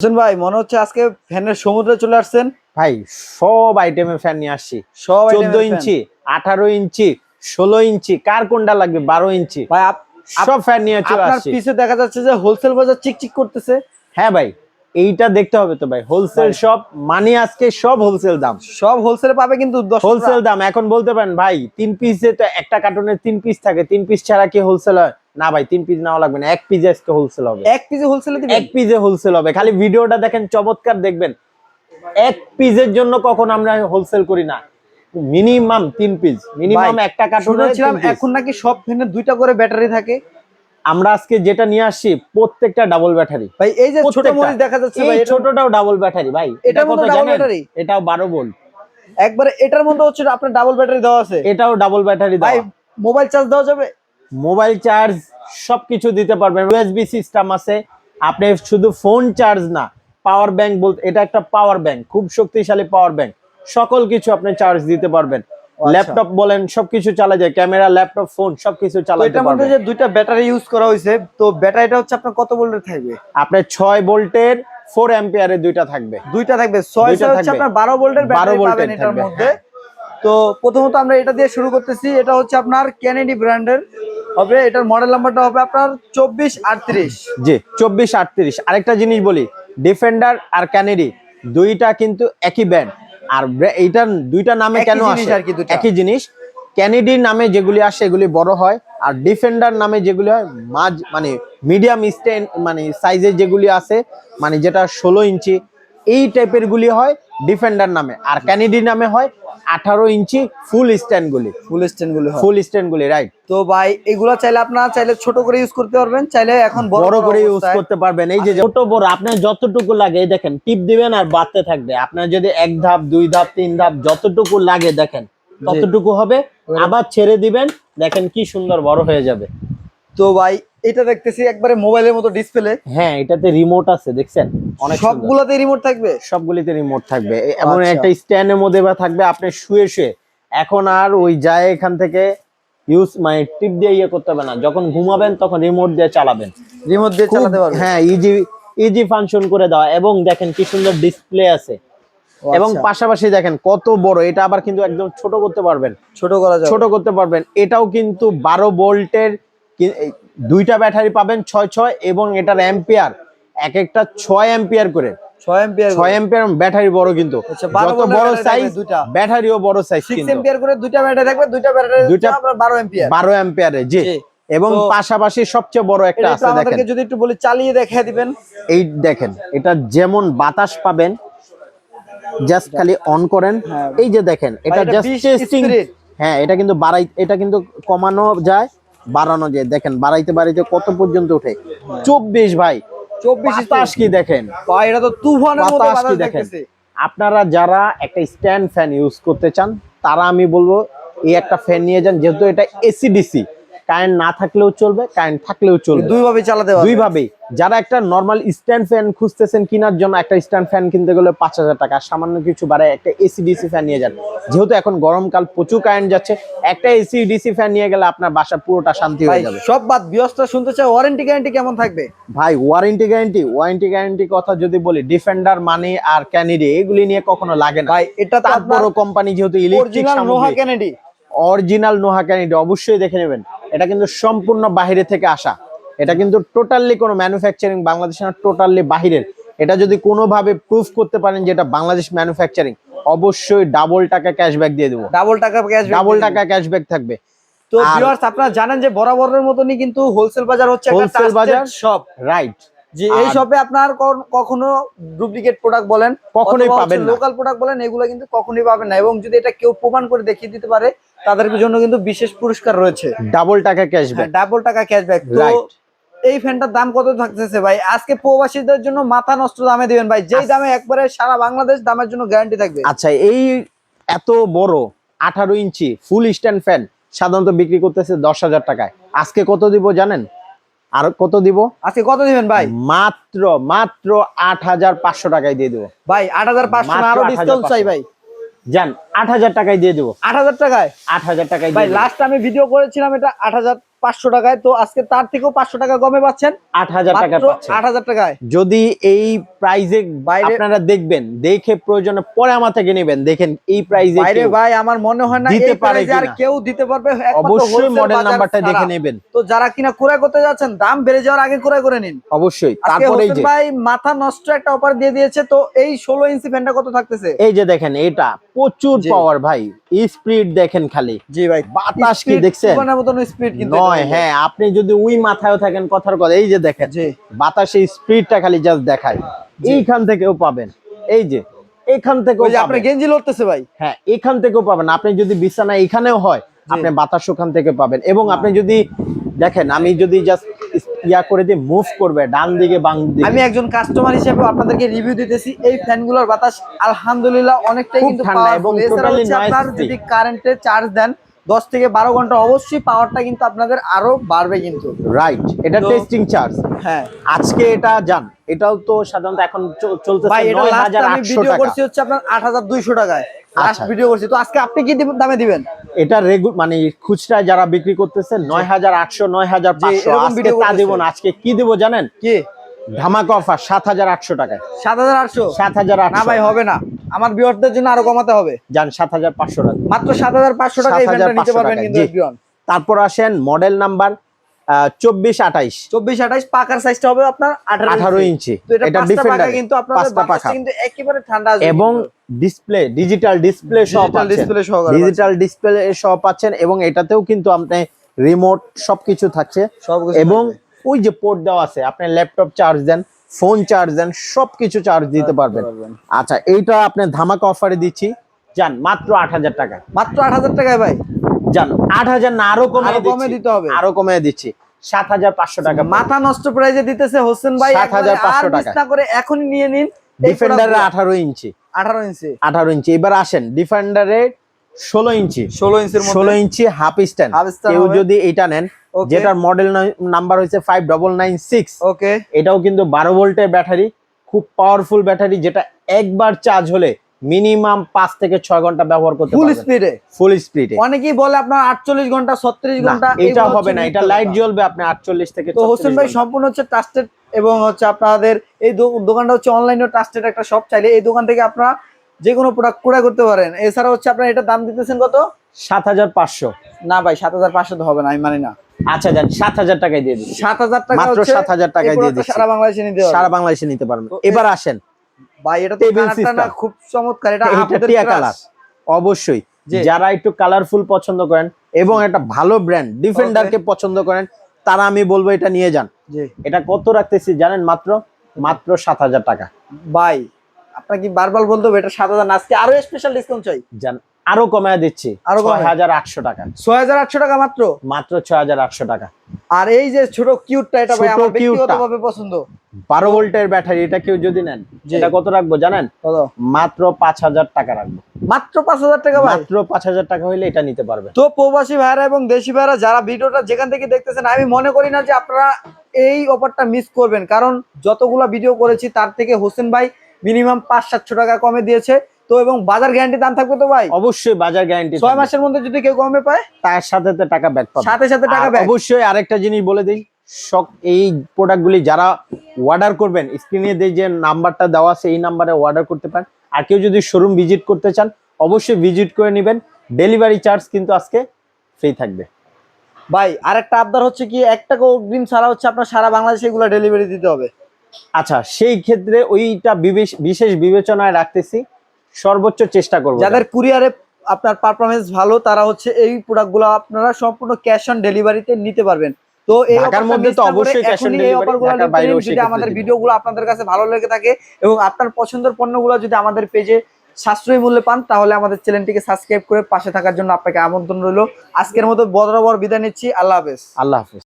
হোসেন ভাই মনে হচ্ছে আজকে ফ্যানের সমুদ্রে চলে আসছেন। ভাই সব আইটেমের ফ্যান নিয়ে আসছি। সব চোদ্দ। ইঞ্চি আঠারো ইঞ্চি ষোলো ইঞ্চি কার কোনটা লাগবে? বারো ইঞ্চি। ভাই সব ফ্যান নিয়ে চলে আসছি। পিছে দেখা যাচ্ছে যে হোলসেল বাজার চিকচিক করতেছে। হ্যাঁ ভাই এইটা দেখতে হবে তো ভাই হোলসেল। সব মানে আজকে সব হোলসেল দাম। সব হোলসেল পাবে কিন্তু হোলসেল দাম এখন বলতে পারেন ভাই তিন পিসে তো একটা কার্টুনের তিন পিস থাকে তিন পিস ছাড়া কি হোলসেল হয়? না ভাই তিন পিস নেওয়া লাগবে না এক পিস আজকে হোলসেল হবে। এক পিসে হোলসেলে এক পিসে হোলসেল হবে। খালি ভিডিওটা দেখেন চমৎকার দেখবেন। এক পিসের জন্য কখন আমরা হোলসেল করি না। মিনিমাম তিন পিস মিনিমাম একটা কার্টুনে এখন নাকি সব ফ্যানের দুইটা করে ব্যাটারি থাকে। আমরা আজকে যেটা নিয়ে আসছি প্রত্যেকটা ডাবল ব্যাটারি ভাই এই যে ছোট। মরিচ দেখা যাচ্ছে ভাই ছোটটাও ডাবল ব্যাটারি ভাই। এটা কত জানেন? এটাও বারো ভোল্ট একবারে এটার মধ্যে হচ্ছে আপনার ডাবল ব্যাটারি দেওয়া আছে। এটাও ডাবল ব্যাটারি ভাই মোবাইল চার্জ দেওয়া যাবে? মোবাইল চার্জ সবকিছু দিতে পারবেন। ইউএসবি সিস্টেম আছে। আপনি শুধু ফোন চার্জ না পাওয়ার ব্যাংক বলতে এটা একটা পাওয়ার ব্যাংক খুব শক্তিশালী পাওয়ার ব্যাংক সকল কিছু আপনি চার্জ দিতে পারবেন। ল্যাপটপ বলেন সবকিছু চালা যায় ক্যামেরা ল্যাপটপ ফোন সবকিছু তো চালাতে এটার মধ্যে যে দুইটা ব্যাটারি ইউজ করা হয়েছে তো ব্যাটারিটা হচ্ছে আপনার কত ভোল্টের থাকবে? আপনার ছয় ভোল্টের ফোর অ্যাম্পিয়ারের দুইটা থাকবে। দুইটা থাকবে। ছয় দুইটা ছয় হচ্ছে আপনার বারো ভোল্টের ব্যাটারি পাবেন এটার মধ্যে। তো প্রথমত আমরা এটা দিয়ে শুরু করতেছি এটা হচ্ছে আপনার ক্যানেডি ব্র্যান্ডের। হবে এটার মডেল নাম্বারটা হবে আপনার চব্বিশ আটত্রিশ। জি চব্বিশ আটত্রিশ। আরেকটা জিনিস বলি ডিফেন্ডার আর ক্যানেডি দুইটা কিন্তু একই ব্যান্ড আর এইটা এইটার দুইটা নামে কেন আসে? আর কি দুইটা। একই জিনিস। ক্যানেডির নামে যেগুলি আসে এগুলি বড় হয়। আর ডিফেন্ডার নামে যেগুলি হয় মাঝ মানে মিডিয়াম স্টেন মানে সাইজের যেগুলি আছে মানে যেটা ষোলো ইঞ্চি এই টাইপের গুলি হয় ডিফেন্ডার নামে। আর ক্যানেডি নামে হয় আঠারো ইঞ্চি ফুল স্ট্যান্ড গুলি। ফুল স্ট্যান্ডগুলো হয়। ফুল স্ট্যান্ড গুলি রাইট তো ভাই এগুলো চাইলে আপনারা চাইলে ছোট করে ইউজ করতে পারবেন চাইলে এখন বড় করে ইউজ করতে পারবেন। এই যে ছোট বড় আপনার যতটুকু লাগে এই দেখেন টিপ দিবেন আর বাড়তে থাকবে। আপনার যদি এক ধাপ দুই ধাপ তিন ধাপ যতটুকু লাগে দেখেন ততটুকু হবে। আবার ছেড়ে দিবেন দেখেন কি সুন্দর বড় হয়ে যাবে। তো ভাই এটা দেখতেছি একবারে মোবাইলের মতো ডিসপ্লে। হ্যাঁ এটাতে রিমোট আছে দেখছেন? অনেক সবগুলো সবগুলোতে রিমোট থাকবে? সবগুলিতে রিমোট থাকবে। এমন আচ্ছা। একটা স্ট্যান্ডের মধ্যে বা থাকবে আপনি শুয়ে শুয়ে। এখন আর ওই যায় এখান থেকে ইউজ মানে টিপ দিয়ে ইয়ে করতে হবে না। যখন ঘুমাবেন তখন রিমোট দিয়ে চালাবেন। রিমোট দিয়ে চালাতে পারবে হ্যাঁ ইজি ইজি ফাংশন করে দেওয়া। এবং দেখেন কি সুন্দর ডিসপ্লে আছে। এবং আচ্ছা, পাশাপাশি দেখেন কত বড়। এটা আবার কিন্তু একদম ছোট করতে পারবেন। ছোট করা ছোট করতে পারবেন। এটাও কিন্তু বারো ভোল্টের দুইটা ব্যাটারি পাবেন ছয় ছয় এবং এটার অ্যাম্পিয়ার এক একটা ছয় অ্যাম্পিয়ার করে। 6 এম্পিয়ার ছয় অ্যাম্পিয়ার ব্যাটারি বড় কিন্তু। আচ্ছা, 12 যত বড় সাইজ থাকবে ব্যাটারিও বড় সাইজ কিন্তু। এম্পিয়ার করে দুইটা ব্যাটারি থাকবে দুইটা ব্যাটারি দুইটা- দুইটা আপনার 12 এম্পিয়ার বারো অ্যাম্পিয়ারে জি। জি। এবং পাশাপাশি সবচেয়ে বড় একটা আছে দেখেন। যদি একটু বলি চালিয়ে দেখিয়ে দিবেন। এই দেখেন এটা যেমন বাতাস পাবেন জাস্ট খালি অন করেন। হ্যাঁ। এই যে দেখেন এটা এটা জাস্ট টেস্টিং হ্যাঁ এটা কিন্তু বাড়াই এটা কিন্তু কমানো যায়। বাড়ানো যায় দেখেন বাড়াইতে বাড়াইতে কত পর্যন্ত উঠে চব্বিশ ভাই। 24 বাতাস কি দেখেন? এটা তো তুফানের বাতাস কি দেখেন? আপনারা যারা একটা স্ট্যান্ড ফ্যান ইউজ করতে চান তারা আমি বলব এই একটা ফ্যান নিয়ে যান যেহেতু এটা এসি ডিসি কারেন্ট না থাকলেও চলবে কারেন্ট থাকলেও চলবে। দুই ভাবে চালাতে পারবে দুই ভাবেই যারা একটা নর্মাল স্ট্যান্ড ফ্যান খুঁজতেছেন কেনার জন্য একটা স্ট্যান্ড ফ্যান কিনতে গেলে পাঁচ হাজার টাকা সামান্য কিছু বাড়ায় একটা এসি ডিসি ফ্যান নিয়ে যান। যেহেতু এখন গরমকাল প্রচুর কারেন্ট যাচ্ছে একটা এসি ডিসি ফ্যান নিয়ে গেলে আপনার বাসা পুরোটা শান্তি হয়ে যাবে। সব বাদ বিয়সটা শুনতে চাই ওয়ারেন্টি গ্যারান্টি কেমন থাকবে? ভাই ওয়ারেন্টি গ্যারান্টি ওয়ারেন্টি গ্যারান্টি কথা যদি বলি ডিফেন্ডার মানি আর ক্যানিডি এগুলি নিয়ে কখনো লাগে না। ভাই এটা তারপরও কোম্পানি যেহেতু electric Noha Kennedy original Noha ক্যানিডি অবশ্যই দেখে নেবেন। এটা কিন্তু সম্পূর্ণ বাহিরে থেকে আসা। এটা কিন্তু টোটালি কোনো ম্যানুফ্যাকচারিং বাংলাদেশে না টোটালি বাহিরের। এটা যদি কোনোভাবে প্রুফ করতে পারেন যে এটা বাংলাদেশ ম্যানুফ্যাকচারিং অবশ্যই ডাবল টাকা ক্যাশব্যাক দিয়ে দেবো। ডাবল টাকা ক্যাশ ডাবল টাকা ক্যাশব্যাক থাকবে। তো ভিউয়ার্স আপনারা জানেন যে বরাবরের মতনই কিন্তু হোলসেল বাজার হচ্ছে একটা ট্রাস্টেড বাজার। শপ রাইট যে এই শপে আপনার কখনো ডুপ্লিকেট প্রোডাক্ট বলেন কখনোই পাবেন না। লোকাল প্রোডাক্ট বলেন এগুলো কিন্তু কখনোই পাবেন না। এবং যদি এটা কেউ প্রমাণ করে দেখিয়ে দিতে পারে তাদের জন্য কিন্তু বিশেষ পুরস্কার রয়েছে। ডাবল টাকা ক্যাশব্যাক ডাবল টাকা ক্যাশব্যাক তো এই ফ্যানটার দাম কত থাকতেছে ভাই? আজকে প্রবাসীদের জন্য মাথা নষ্ট দামে দিবেন ভাই। যেই আচ্ছা। দামে একবারে সারা বাংলাদেশ দামের জন্য গ্যারান্টি থাকবে। আচ্ছা এই এত বড় আঠারো ইঞ্চি ফুল স্ট্যান্ড ফ্যান সাধারণত বিক্রি করতেছে দশ হাজার টাকায়। আজকে কত দিব জানেন? আর কত দিব? আজকে কত দিবেন ভাই? মাত্র মাত্র আট হাজার পাঁচশো টাকায় দিয়ে দেবো। ভাই আট হাজার পাঁচশো আরও ডিসকাউন্ট চাই ভাই। যান আট হাজার টাকায় দিয়ে দেবো। আট হাজার টাকায়? আট হাজার টাকায় ভাই লাস্ট আমি ভিডিও করেছিলাম এটা আট হাজার পাঁচশো টাকায় তো আজকে তার থেকেও পাঁচশো টাকা কমে পাচ্ছেন। আট হাজার টাকা আট হাজার টাকায়। যদি এই প্রাইজে বাইরে- আপনারা দেখবেন দেখে প্রয়োজনে পরে আমার থেকে নেবেন। দেখেন এই প্রাইজে বাইরে ভাই আমার মনে হয় না দিতে পারে আর কেউ দিতে পারবে। অবশ্যই মডেল নাম্বারটা দেখে নেবেন। তো যারা কিনা ক্রয় করতে যাচ্ছেন দাম বেড়ে যাওয়ার আগে ক্রয় করে নিন। অবশ্যই। তারপরে এই যে ভাই মাথা নষ্ট একটা অফার দিয়ে দিয়েছে তো এই ষোলো ইঞ্চি ফ্যানটা কত থাকতেছে? এই যে দেখেন এটা প্রচুর পাওয়ার ভাই। স্পিড দেখেন খালি। জি ভাই। বাতাস কি দেখছেন? মতন স্পিড কিন্তু নয় হ্যাঁ আপনি যদি ওই মাথায় থাকেন কথার কথা এই যে দেখেন বাতাসে স্পিডটা খালি জাস্ট দেখায় এইখান থেকেও পাবেন এই যে এখান থেকেও আপনার গেঞ্জি লড়তেছে ভাই। হ্যাঁ এখান থেকেও পাবেন। আপনি যদি বিছানা এখানেও হয় আপনি বাতাস ওখান থেকে পাবেন। এবং আপনি যদি দেখেন আমি যদি জাস্ট ইয়া করে দিয়ে মুভ করবে ডান দিকে বাম দিকে। আমি একজন কাস্টমার হিসেবে আপনাদেরকে রিভিউ দিতেছি এই ফ্যানগুলোর বাতাস আলহামদুলিল্লাহ অনেকটাই কিন্তু ঠান্ডা। এবং আপনার যদি কারেন্টে চার্জ দেন দশ থেকে বারো ঘণ্টা অবশ্যই পাওয়ারটা কিন্তু আপনাদের আরও বাড়বে কিন্তু। রাইট এটা টেস্টিং চার্জ হ্যাঁ। আজকে এটা জান এটাও তো সাধারণত এখন চল- চলতেছে ভাই এটা লাস্ট আমি ভিডিও করছি হচ্ছে আপনার আট হাজার দুইশো টাকায়। লাস্ট আচ্ছা। ভিডিও করছি। তো আজকে আপনি কি দিব- দামে দিবেন? এটা রেগু মানে খুচরা যারা বিক্রি করতেছে নয় হাজার আটশো নয় হাজার পাঁচশো এরকম আজকে তা করতেছে। না। আজকে কি দেবো জানেন? কি? ধামাকা অফার সাত হাজার আটশো টাকায়। সাত হাজার আটশো? সাত হাজার না ভাই হবে না। আমার বিয়ারদের জন্য আরও কমাতে হবে। যান সাত হাজার পাঁচশো টাকা। মাত্র সাত হাজার পাঁচশো টাকা নিতে পারবেন কিন্তু তারপর আসেন মডেল নাম্বার চব্বিশ আঠাইশ। চব্বিশ আঠাইশ পাকার সাইজটা হবে আপনার আঠারো ইঞ্চি। এটা ডিফেন্ডার কিন্তু কিন্তু একেবারে ঠান্ডা এবং ডিসপ্লে ডিজিটাল ডিসপ্লে সহ display ডিজিটাল ডিসপ্লে সহ পাচ্ছেন এবং এটাতেও কিন্তু আপনি রিমোট সবকিছু থাকছে। এবং। ওই যে পোর্ট দেওয়া আছে আপনি ল্যাপটপ চার্জ দেন ফোন চার্জ দেন সবকিছু চার্জ দিতে পারবেন। আচ্ছা এইটা আপনি ধামাকা অফারে দিচ্ছি। যান মাত্র আট হাজার টাকা। মাত্র আট হাজার টাকায় ভাই? জান আট হাজার না আরও কমে কমে দিতে হবে। আরও কমে দিচ্ছি। সাত হাজার পাঁচশো টাকা। মাথা নষ্ট প্রাইজে দিতেছে হোসেন ভাই 7,500 আর মিস টাকা। করে এখনই নিয়ে নিন। ডিফেন্ডারের আঠারো ইঞ্চি। আঠারো ইঞ্চি। আঠারো ইঞ্চি। এবার আসেন ডিফেন্ডারের ষোলো ইঞ্চি। ষোলো ইঞ্চির ষোলো ইঞ্চি হাফ স্ট্যান্ড। কেউ যদি এটা নেন যেটার মডেল নাম্বার হচ্ছে five double nine six okay. এটাও কিন্তু বারো ভোল্টের ব্যাটারি খুব পাওয়ারফুল ব্যাটারি যেটা একবার চার্জ হলে মিনিমাম পাঁচ থেকে ছয় ঘণ্টা ব্যবহার করতে ফুল স্পিডে ফুল স্পিডে অনেকেই বলে আপনার আটচল্লিশ ঘণ্টা ছত্রিশ ঘণ্টা এটা হবে না এটা লাইট জ্বলবে আপনি আটচল্লিশ থেকে তো হোসেন ভাই সম্পূর্ণ হচ্ছে ট্রাস্টেড এবং হচ্ছে আপনাদের এই দোকানটা হচ্ছে অনলাইনে ট্রাস্টেড একটা শপ চাইলে এই দোকান থেকে আপনারা যে কোনো প্রোডাক্ট ক্রয় করতে পারেন। এছাড়া হচ্ছে আপনার এটা দাম দিতেছেন কত? সাত হাজার পাঁচশো। না ভাই সাত হাজার পাঁচশো তো হবে না আমি মানি না। আচ্ছা যান সাত হাজার টাকায় দিয়ে দিচ্ছি। সাত হাজার টাকা মাত্র হচ্ছে 7,000 টাকায় দিয়ে দিচ্ছি। সারা বাংলাদেশে নিতে সারা বাংলাদেশে নিতে পারবেন। এবার আসেন। ভাই এটা কালারটা না খুব চমৎকার এটা আপনাদের কালার অবশ্যই। যারা একটু কালারফুল পছন্দ করেন এবং একটা ভালো ব্র্যান্ড ডিফেন্ডারকে পছন্দ করেন তারা আমি বলব এটা নিয়ে যান। এটা কত রাখতেছি জানেন মাত্র? মাত্র সাত হাজার টাকা। ভাই আপনার কি বারবার বলতে হবে? এটা সাত হাজার আজকে আরও স্পেশাল ডিসকাউন্ট চাই। জান আরও কমায় দিচ্ছি। আরও ছয় হাজার আটশো টাকা। ছয় হাজার আটশো টাকা মাত্র? মাত্র ছয় হাজার আটশো টাকা। আর এই যে ছোট কিউটটা এটা ভাই আমার ব্যক্তিগতভাবে পছন্দ। বারো ভোল্টের ব্যাটারি এটা কেউ যদি নেন। এটা কত রাখব জানেন? কত? মাত্র পাঁচ হাজার টাকা রাখব। মাত্র পাঁচ হাজার টাকা ভাই? মাত্র পাঁচ হাজার টাকা হইলে এটা নিতে পারবে তো প্রবাসী ভাইরা এবং দেশি ভাইরা যারা ভিডিওটা যেখান থেকে দেখতেছেন আমি মনে করি না যে আপনারা এই অফারটা মিস করবেন। কারণ যতগুলা ভিডিও করেছি তার থেকে হোসেন ভাই মিনিমাম পাঁচ সাতশো টাকা কমে দিয়েছে। তো এবং বাজার গ্যারান্টি দাম থাকবে তো ভাই? অবশ্যই বাজার গ্যারান্টি ছয় মাসের মধ্যে যদি কেউ কমে পায়? তার সাথে টাকা ব্যাক পাবে। সাথে সাথে টাকা ব্যাক অবশ্যই আরেকটা জিনিস বলে দিই সব এই প্রোডাক্টগুলি যারা অর্ডার করবেন স্ক্রিনে দিয়ে যে নাম্বারটা দেওয়া আছে এই নাম্বারে অর্ডার করতে পারেন। আর কেউ যদি শোরুম ভিজিট করতে চান অবশ্যই ভিজিট করে নেবেন। ডেলিভারি চার্জ কিন্তু আজকে ফ্রি থাকবে। ভাই আরেকটা আবদার হচ্ছে কি একটা অগ্রিম ছাড়া হচ্ছে আপনার সারা বাংলাদেশে এগুলো ডেলিভারি দিতে হবে। আচ্ছা সেই ক্ষেত্রে ওইটা বিশেষ বিবেচনায় রাখতেছি। সর্বোচ্চ চেষ্টা করব যাদের কুরিয়ারে আপনার পারফরমেন্স ভালো তারা হচ্ছে এই প্রোডাক্টগুলো আপনারা সম্পূর্ণ ক্যাশ অন ডেলিভারিতে নিতে পারবেন। তো এই ঢাকার মধ্যে তো অবশ্যই নিতে বাইরেও নিন। যদি আমাদের ভিডিওগুলো আপনাদের কাছে ভালো লেগে থাকে এবং আপনার পছন্দের পণ্যগুলো যদি আমাদের পেজে সাশ্রয়ী মূল্যে পান তাহলে আমাদের চ্যানেলটিকে সাবস্ক্রাইব করে পাশে থাকার জন্য আপনাকে আমন্ত্রণ রইল। আজকের মতো বড় বড় বিদায় নিচ্ছি। আল্লাহ হাফেজ। আল্লাহ হাফেজ।